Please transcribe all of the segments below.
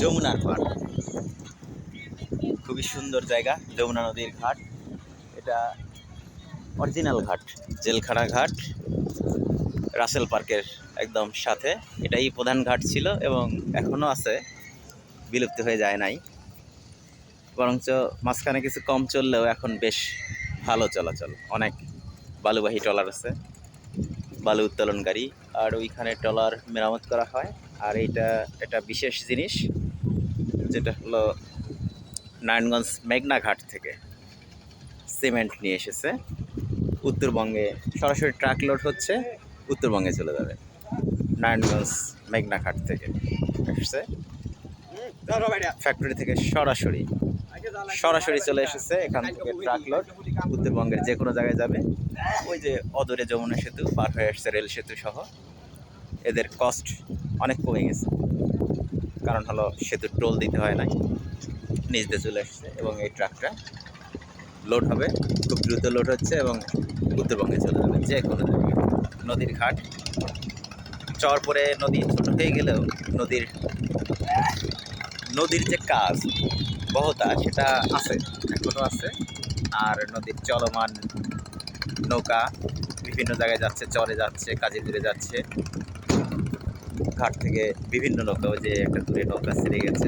যমুনার পাড় খুবই সুন্দর জায়গা, যমুনা নদীর ঘাট। এটা অরিজিনাল ঘাট, জেলখানা ঘাট, রাসেল পার্কের একদম সাথে। এটাই প্রধান ঘাট ছিল এবং এখনও আছে, বিলুপ্ত হয়ে যায় নাই। বরঞ্চ মাঝখানে কিছু কম চললেও এখন বেশ ভালো চলাচল। অনেক বালুবাহী ট্রলার আছে, বালু উত্তোলনকারী। আর ওইখানে ট্রলার মেরামত করা হয়। আর এটা বিশেষ জিনিস, যেটা হলো নারায়ণগঞ্জ মেঘনাঘাট থেকে সিমেন্ট নিয়ে এসেছে। উত্তরবঙ্গে সরাসরি ট্রাক লোড হচ্ছে, উত্তরবঙ্গে চলে যাবে। নারায়ণগঞ্জ মেঘনাঘাট থেকে এসেছে। ফ্যাক্টরি থেকে সরাসরি সরাসরি চলে এসেছে এখান থেকে ট্রাক লোড। উত্তরবঙ্গের যে কোনো জায়গায় যাবে। ওই যে অদূরে যমুনা সেতু, পার হয়ে আসছে রেল সেতু সহ এদের কস্ট অনেক কমে গেছে। কারণ হলো সেতুর টোল দিতে হয় নাই। নিচ দিয়ে চলে আসছে এবং এই ট্রাকটা লোড হবে। খুব দ্রুত লোড হচ্ছে এবং উত্তরবঙ্গে চলে যাবে যে কোনো নদীর ঘাট। চর পরে নদী ছোট হয়ে গেলেও নদীর নদীর যে কাজ, বহতা, সেটা আছে এখনও আছে। আর নদীর চলমান নৌকা বিভিন্ন জায়গায় যাচ্ছে, চরে যাচ্ছে, কাজে দূরে যাচ্ছে। ঘাট থেকে বিভিন্ন নৌকা, ওই যে একটা দূরে নৌকা ছেড়ে গেছে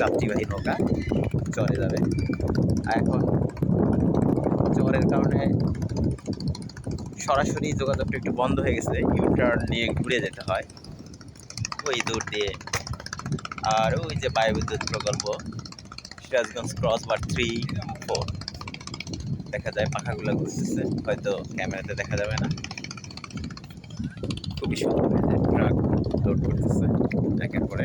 যাত্রীবাহী নৌকা চরে যাবে। এখন চরের কারণে সরাসরি যোগাযোগটা একটু বন্ধ হয়ে গেছে ইউটার্ন নিয়ে ঘুরে যেতে হয়। ওই দূর দিয়ে। আর ওই যে বায়ুবিদ্যুৎ প্রকল্প, Sirajganj cross bar three four দেখা যায় পাখাগুলো ঘুরতেছে, হয়তো ক্যামেরাতে দেখা যাবে না। খুবই সুন্দর হয়েছে ট্রাক লোড করতেছে। একের পরে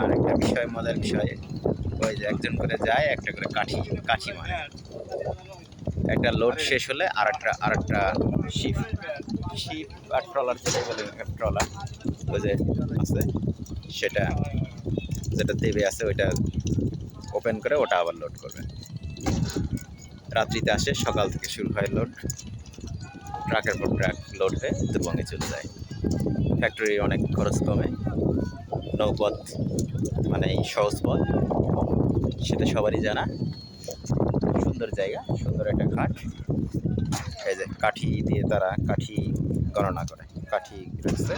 আর একটা বিষয় মজার বিষয় ওই যে একজন করে যায় একটা করে কাঠি কাঠি মানে একটা লোড শেষ হলে আর একটা আর একটা শিপ শিপ আর ট্রলার যেটাই বলে ট্রলার ওই যে আছে সেটা যেটা দেবে আছে ওইটা ওপেন করে ওটা আবার লোড করবে। রাত্রিতে আসে সকাল থেকে শুরু হয় লোড ট্রাকের পর ট্রাক লোড হয়ে উত্তরবঙ্গে চলে যায়। ফ্যাক্টরির অনেক খরচ কমে নৌপথ মানে সহজ পথ। সেটা সবারই জানা। সুন্দর জায়গা, সুন্দর একটা ঘাট। এই যে কাঠি দিয়ে তারা কাঠি গণনা করে। কাঠি রাখছে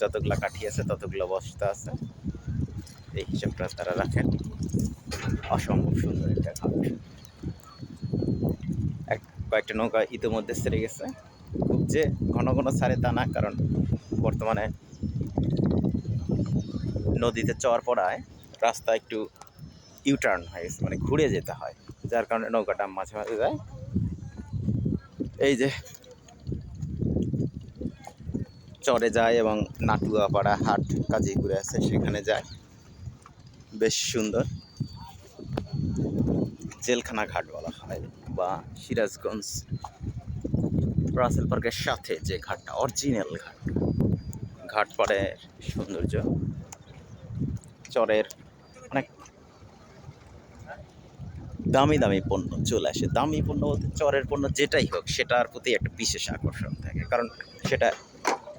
যতগুলা কাঠি আছে, ততগুলো বস্তা আছে। এই হিসাবটা তারা রাখেন। অসম্ভব সুন্দর একটা ঘাট। কয়েকটা নৌকা ইতিমধ্যে সেরে গেছে। খুব যে ঘন ঘন ছাড়ে তা না, কারণ বর্তমানে নদীতে চর পড়ায় রাস্তা একটু ইউটার্ন হয়ে গেছে মানে ঘুরে যেতে হয়, যার কারণে নৌকাটা মাঝে মাঝে যায়। এই যে চরে যায় এবং নাটুয়াপাড়া হাট, কাজীপুরে আছে, সেখানে যায়। বেশ সুন্দর। জেলখানা ঘাট বলা হয়। বা সিরাজগঞ্জ, রাসেল পার্কের সাথে যে ঘাটটা, অরিজিনাল ঘাট। ঘাট পাড়ের সৌন্দর্য, চরের অনেক দামি দামি পণ্য চলে আসে। দামি পণ্য বলতে চরের পণ্য যেটাই হোক, সেটার প্রতি একটা বিশেষ আকর্ষণ থাকে, কারণ সেটা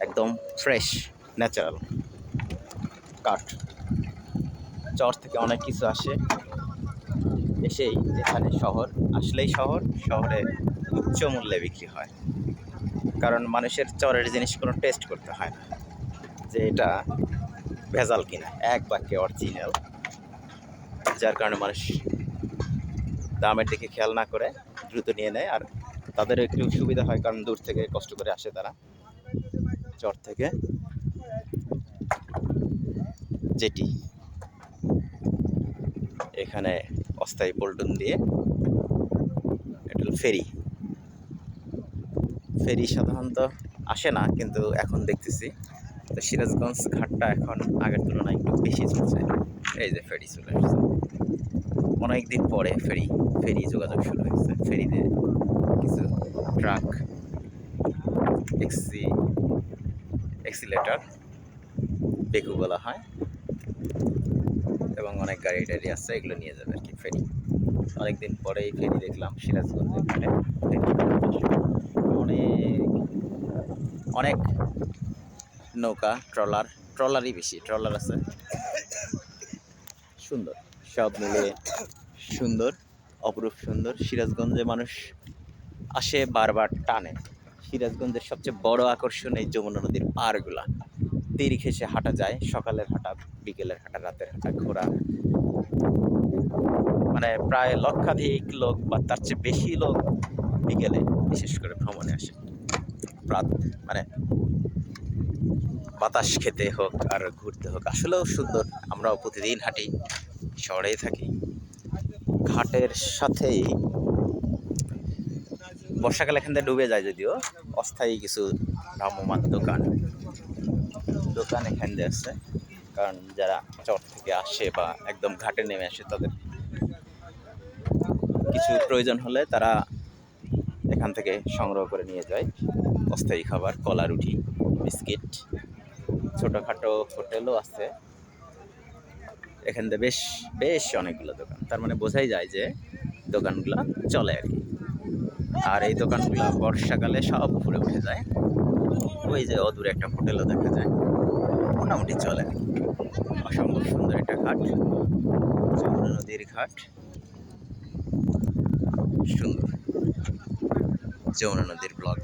একদম ফ্রেশ ন্যাচারাল কাঠ। চর থেকে অনেক কিছু আসে। এসেই এখানে শহর, আসলেই শহর, শহরে উচ্চ মূল্যে বিক্রি হয়। কারণ মানুষের চরের জিনিস কোনো টেস্ট করতে হয় না, যে এটা ভেজাল কিনা, এক বাক্যে অরিজিনাল যার কারণে মানুষ দামের দিকে খেয়াল না করে দ্রুত নিয়ে নেয়, আর তাদের একটু সুবিধা হয়, কারণ দূর থেকে কষ্ট করে আসে তারা। চর থেকে যেটি। এখানে অস্থায়ী পল্টন দিয়ে এটা ফেরি। ফেরি সাধারণত আসে না, কিন্তু এখন দেখতেছি। তো সিরাজগঞ্জ ঘাটটা এখন আগের তুলনায় একটু বেশি চলছে। এই যে ফেরি চলে আসছে। অনেক দিন পরে ফেরি ফেরি যোগাযোগ শুরু হয়েছে। ফেরিতে কিছু ট্রাক এক্সি এক্সিলেটার বেকু বলা হয়। এবং অনেক গাড়ি টাড়ি আছে, এগুলো নিয়ে যাবে আর কি ফেরি। অনেকদিন পরেই ফেরি দেখলাম, সিরাজগঞ্জের অনেক অনেক নৌকা, ট্রলার, ট্রলারই বেশি, ট্রলার আছে। সুন্দর, সব মিলে সুন্দর, অপরূপ সুন্দর। সিরাজগঞ্জে মানুষ আসে বারবার টানে। সিরাজগঞ্জের সবচেয়ে বড় আকর্ষণ এই যমুনা নদীর পাড়গুলা। তীর ঘেসে হাঁটা যায়, সকালের হাঁটা, বিকেলের হাঁটা, রাতের হাঁটা, ঘোরা। মানে প্রায় লক্ষাধিক লোক বা তার চেয়ে বেশি লোক বিকেলে বিশেষ করে ভ্রমণে আসে। প্রাত মানে বাতাস খেতে হোক আর ঘুরতে হোক, আসলেও সুন্দর। আমরাও প্রতিদিন হাঁটি, শহরেই থাকি। ঘাটের সাথেই বর্ষাকালে এখান থেকে ডুবে যায় যদিও, অস্থায়ী কিছু ভ্রাম্যমান দোকান। দোকান এখান দিয়ে আছে। কারণ যারা চর থেকে আসে বা একদম ঘাটে নেমে আসে, তাদের কিছু প্রয়োজন হলে তারা এখান থেকে সংগ্রহ করে নিয়ে যায়। অস্থায়ী খাবার, কলা, রুটি, বিস্কিট, ছোটোখাটো হোটেলও আছে। এখান থেকে বেশ বেশ অনেকগুলো দোকান। তার মানে বোঝাই যায় যে দোকানগুলো চলে আর কি। আর এই দোকানগুলো বর্ষাকালে সব ভরে উঠে যায়। ওই যে অদূরে একটা হোটেলও দেখা যায়। মোটামুটি চলে। অসম্ভব সুন্দর একটা ঘাট। যমুনা নদীর ঘাট। সুন্দর। যমুনা নদীর ব্লগ